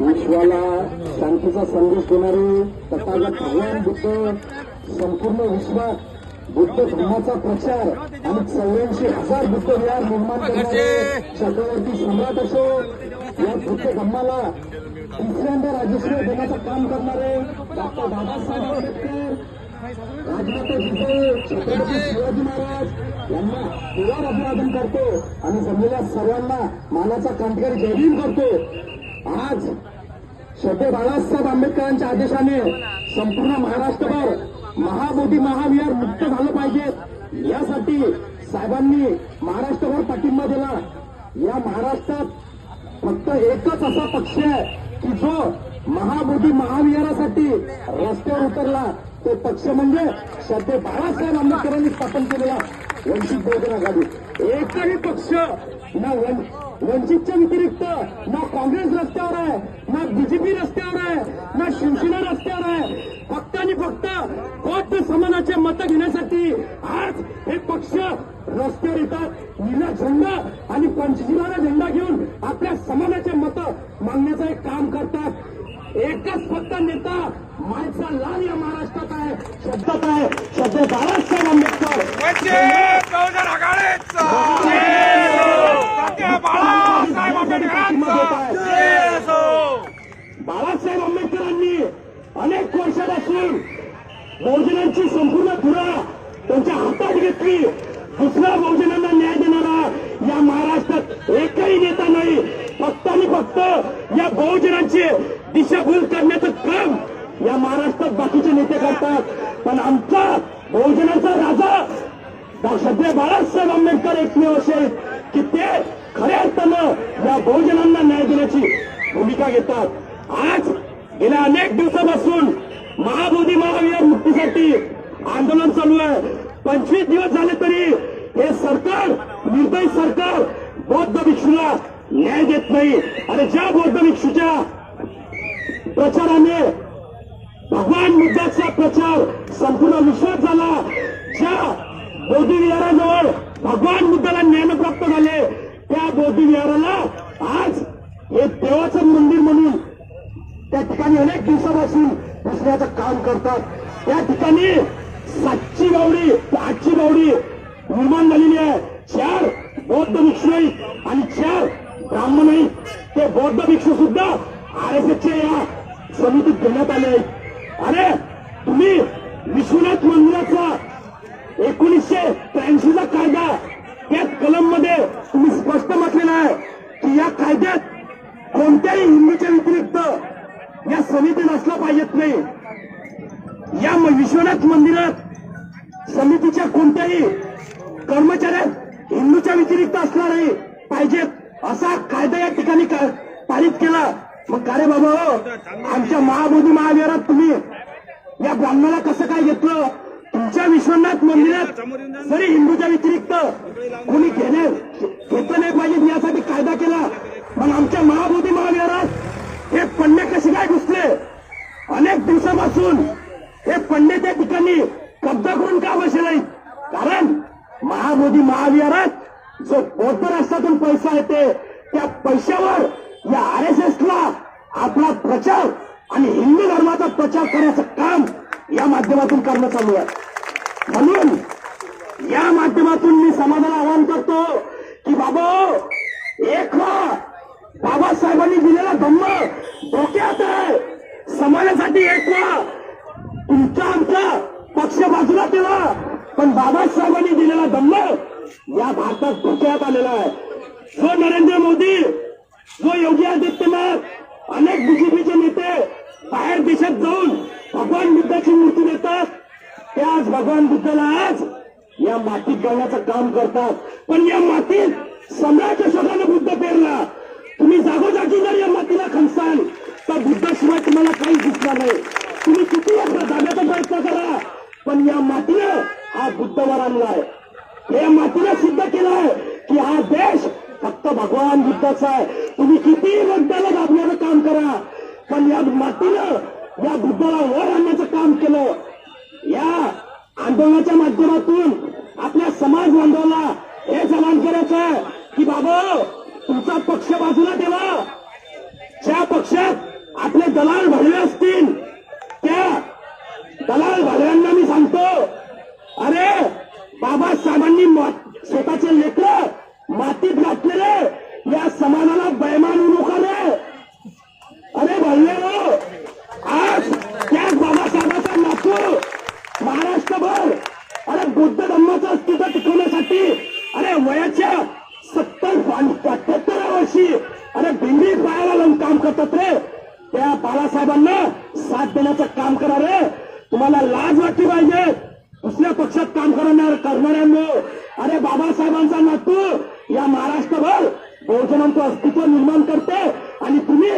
विश्वाला शांतीचा संदेश देणारे तथागत भगवान बुद्ध संपूर्ण विश्वात बुद्ध धर्माचा प्रचार आणि चौऱ्याऐंशी हजार बुद्ध विहार निर्माण करणारे चक्रवर्ती सम्राट असो या बुद्ध धर्माला तिसऱ्यांदा राजश्री देण्याचं काम करणारे डॉक्टर बाबासाहेब आंबेडकर छत्रपती शिवाजी महाराज यांना पुरार अभिवादन करतो आणि जमलेल्या सर्वांना मानाचा कंठकर जयभीम करतो आज श्रद्धे बाळासाहेब आंबेडकरांच्या आदेशाने संपूर्ण महाराष्ट्रभर महाबोधी महाविहार मुक्त झालं पाहिजे यासाठी साहेबांनी महाराष्ट्रभर पाठिंबा दिला या महाराष्ट्रात फक्त एकच असा पक्ष आहे की जो महाबोधी महाविहारासाठी रस्त्यावर उतरला. तो पक्ष म्हणजे सध्या बाळासाहेब आंबेडकरांनी स्थापन केलेला वंचित बहुजन आघाडी. एकही पक्ष ना वन- वंचितच्या व्यतिरिक्त ना काँग्रेस रस्त्यावर आहे ना बीजेपी रस्त्यावर आहे ना शिवसेना रस्त्यावर आहे. फक्त आणि फक्त बौद्ध समाजाचे मतं घेण्यासाठी आज हे पक्ष रस्त्यावर येतात. निला झेंडा आणि पंचशिलाचा झेंडा घेऊन आपल्या समाजाचे मतं मागण्याचं एक काम करतात. एकच फक्त नेता मायचा लाल या महाराष्ट्रात आहे शब्दात आहे. शब्द बाळासाहेब आंबेडकर. बाळासाहेब आंबेडकरांनी अनेक वर्षापासून बहुजनांची संपूर्ण धुरा त्यांच्या हातात घेतली. दुसऱ्या बहुजनांना न्याय देणारा या महाराष्ट्रात एकही नेता नाही. फक्त आणि फक्त या बहुजनांची दिशाभूल करण्याचं काम या महाराष्ट्रात बाकीचे नेते करतात. पण आमचा बहुजनाचा राजा सध्या बाळासाहेब आंबेडकर एकमेव असे की ते खऱ्या अर्थानं या बहुजनांना न्याय देण्याची भूमिका घेतात. आज गेल्या अनेक दिवसापासून महाबोधी महावीर मुक्तीसाठी आंदोलन चालू आहे. पंचवीस दिवस झाले तरी हे सरकार निर्दयी सरकार बौद्ध भिक्षूला न्याय देत नाही. आणि ज्या बौद्ध भिक्षूच्या प्रचाराने भगवान बुद्धाचा प्रचार संपूर्ण विश्वास झाला. ज्या बोधी विहाराजवळ भगवान बुद्धाला ज्ञान प्राप्त झाले त्या बोधी विहाराला आज हे देवाचं मंदिर म्हणून त्या ठिकाणी अनेक दिवसापासून बसण्याचं काम करतात. त्या ठिकाणी सातची गावडी आठची बावडी निर्माण झालेली आहे. चार बौद्ध भिक्षू आणि चार ब्राह्मण ते बौद्ध भिक्षू सुद्धा आर एस एसच्या या समितीत घेण्यात आले. आहेत अरे तुम्ही विश्वनाथ मंदिराचा एकोणीसशे त्र्याऐंशीचा कायदा त्या कलममध्ये तुम्ही स्पष्ट म्हटलेलं आहे की या कायद्यात कोणत्याही हिंदूच्या व्यतिरिक्त या समितीत नसला पाहिजेत नाही. या विश्वनाथ मंदिरात समितीच्या कोणत्याही कर्मचाऱ्यात हिंदूच्या व्यतिरिक्त असणार नाही पाहिजेत असा कायदा या ठिकाणी पारित केला. मग का रे बाबा? आमच्या महाबोधी महाविहारात तुम्ही या ब्राह्मणाला कसं काय घेतलं? तुमच्या विश्वनाथ मंदिरात जरी हिंदूच्या व्यतिरिक्त कोणी घेणे घेतलं नाही पाहिजे यासाठी कायदा केला. पण आमच्या महाबोधी महाविहारात हे पंडे कसे काय घुसले अनेक दिवसापासून हे पंडे त्या ठिकाणी कब्जा करून का बसले नाहीत कारण महाबोधी महाविहारात जो बौद्ध राष्ट्रातून पैसा येते त्या पैशावर या आर एस एसला आपला प्रचार आणि हिंदू धर्माचा प्रचार करण्याचं काम या माध्यमातून करणं चालू आहे. म्हणून या माध्यमातून मी समाजाला आवाहन करतो की बाबा एक बाबासाहेबांनी दिलेला धम्म धोक्यात आहे. समाजासाठी एक व्हा तुमचा आमचा पक्ष बाजूला केला. पण बाबासाहेबांनी दिलेला धम्म या भारतात धोक्यात आलेला आहे. जो नरेंद्र मोदी जो योगी आदित्यनाथ अनेक बीजेपीचे नेते बाहेर देशात जाऊन भगवान बुद्धाची मूर्ती देतात. ते आज भगवान बुद्धाला आज या मातीत घालण्याचं काम करतात. पण या मातीत सम्राट अशोकाने बुद्ध पेरला. तुम्ही जागोजागी जर या मातीला खणसाल तर बुद्धाशिवाय तुम्हाला काही दिसणार नाही. तुम्ही किती आपला जाण्याचा प्रयत्न करा पण या मातीनं हा बुद्ध वर आणलाय. या मातीला सिद्ध केलाय की हा देश फक्त भगवान बुद्धाचा आहे. तुम्ही किती बुद्धाला दाबणार काम करा. पण या मातीनं या बुद्धाला वर आणण्याचं काम केलं. या आंदोलनाच्या माध्यमातून आपल्या समाज बांधवाला हे जमान करायचं आहे की बाबा तुमचा पक्ष बाजूला ठेवा. ज्या पक्षात आपले दलाल भरले असतील त्या दलाल भरल्यांना मी सांगतो अरे बाबासाहेबांनी स्वतःचे लेकर मातीत घातलेले या समाजाला बैमान नका रे. अरे आज त्याच बाबासाहेबांचा नातू महाराष्ट्रभर अरे बुद्ध धम्माचं अस्तित्व टिकवण्यासाठी अरे वयाच्या सत्तर अठ्याहत्तर वर्षी अरे भिंडी पायाला लावून काम करतात रे त्या बाळासाहेबांना साथ देण्याचं काम करा रे तुम्हाला लाज वाटली पाहिजे दुसऱ्या पक्षात काम करणार करणाऱ्यांनो अरे बाबासाहेबांचा नातू या महाराष्ट्रभर बहुजनांचं अस्तित्व निर्माण करते आणि तुम्ही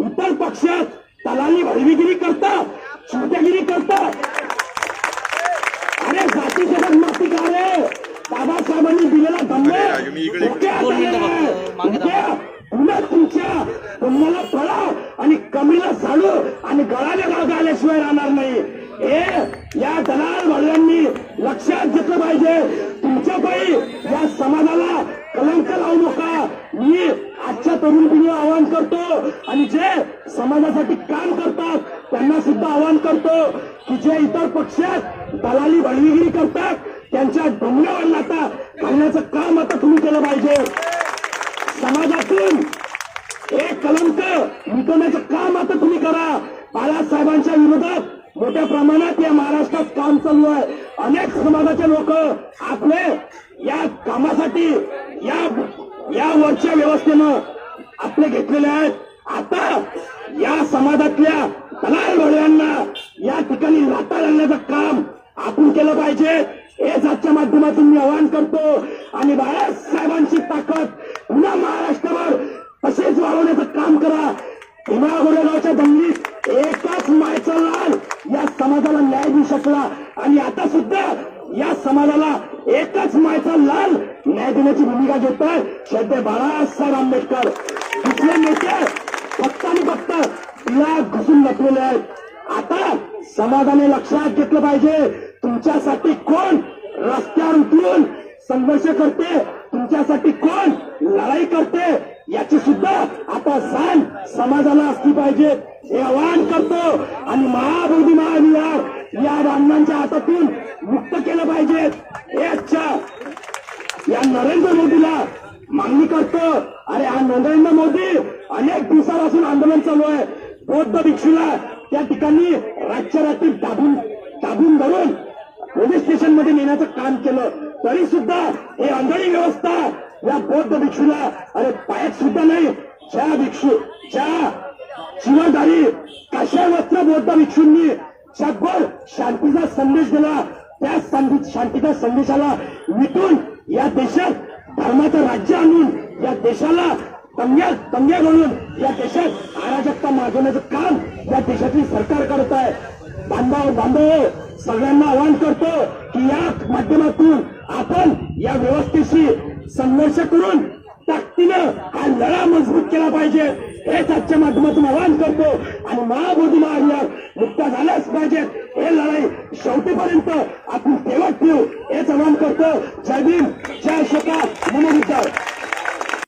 इतर पक्षात दलाली भडवीगिरी करता छोट्यागिरी करता अरे जाती जगत माती का रे? बाबासाहेबांनी दिलेला पुन्हा तुमच्या तुम्हाला पळा आणि कमीला झाडू आणि गळाला गाव आल्याशिवाय राहणार नाही. हे या दलाल भरल्यांनी लक्षात घेतलं पाहिजे. तुमच्या पायी या समाजाला कलंक लावू नका. मी आजच्या तरुण पिढीला आवाहन करतो. समाजासाठी काम करतात त्यांना सुद्धा आवाहन करतो की जे इतर पक्षात दलाली बळवीगिरी करतात त्यांच्या डोंगरावर लाता घालण्याचं काम आता तुम्ही केलं पाहिजे. समाजातून हे कलंक मिटवण्याचं काम आता तुम्ही करा. बाळासाहेबांच्या विरोधात मोठ्या प्रमाणात या महाराष्ट्रात काम चालू आहे. अनेक समाजाचे लोक आपले या कामासाठी या या वरच्या व्यवस्थेनं आपले घेतलेले आहेत. आता या समाजातल्या तलाल भोळ्यांना या ठिकाणी राहता आणण्याचं काम आपण केलं पाहिजे. हेच आजच्या माध्यमातून मी आवाहन करतो. आणि बाळासाहेबांची ताकद पुन्हा महाराष्ट्रावर तसेच वाढवण्याचं काम करा. भीमा गोरेगावच्या दंगलीत एकाच मायचा लाल या समाजाला न्याय देऊ शकला. आणि आता सुद्धा या समाजाला एकच मायचा लाल न्याय देण्याची भूमिका घेत आहे श्रद्धे बाळासाहेब आंबेडकर. दुसरे नेते फक्त आणि फक्त तिला घुसून बसलेले आहेत आता समाजाने लक्षात घेतलं पाहिजे. तुमच्यासाठी कोण रस्त्यावर उतरून संघर्ष करते? तुमच्यासाठी कोण लढाई करते? याची सुद्धा आता जाण समाजाला असली पाहिजे. हे आवाहन करतो आणि महाबोधी महाविहार या बांधवांच्या हातातून मुक्त केलं पाहिजे. हे अच्छा या नरेंद्र मोदीला मागणी करतो. अरे हा नरेंद्र मोदी अनेक दिवसापासून आंदोलन चालू आहे. बौद्ध भिक्षूला त्या ठिकाणी रातच्या रात्री दाबून दाबून धरून पोलीस स्टेशनमध्ये नेण्याचं काम केलं. तरी सुद्धा हे आंधळी व्यवस्था या बौद्ध भिक्षूला अरे पायात सुद्धा नाही. ज्या भिक्षू ज्या शिवधारी कशा वस्त्र बौद्ध भिक्षूंनी जगभर शांतीचा संदेश दिला. त्या शांतीच्या संदेशाला विटून या देशात धर्माचं राज्य आणून या देशाला तंग्या तंग्या घालून या देशात अराजकता मागवण्याचं काम या देशातील सरकार करत आहे. बांधव बांधव सगळ्यांना आवाहन करतो की या माध्यमातून आपण या व्यवस्थेशी संघर्ष करून ताकदीनं हा लढा मजबूत केला पाहिजे. हेच आजच्या माध्यमातून आवाहन करतो. आणि महाबोधी महाविहार मुक्त झाल्याच पाहिजे. हे लढाई शेवटीपर्यंत आपण ठेवत ठेवू. हेच आवाहन करतो. जय भीम. जय शोका नमो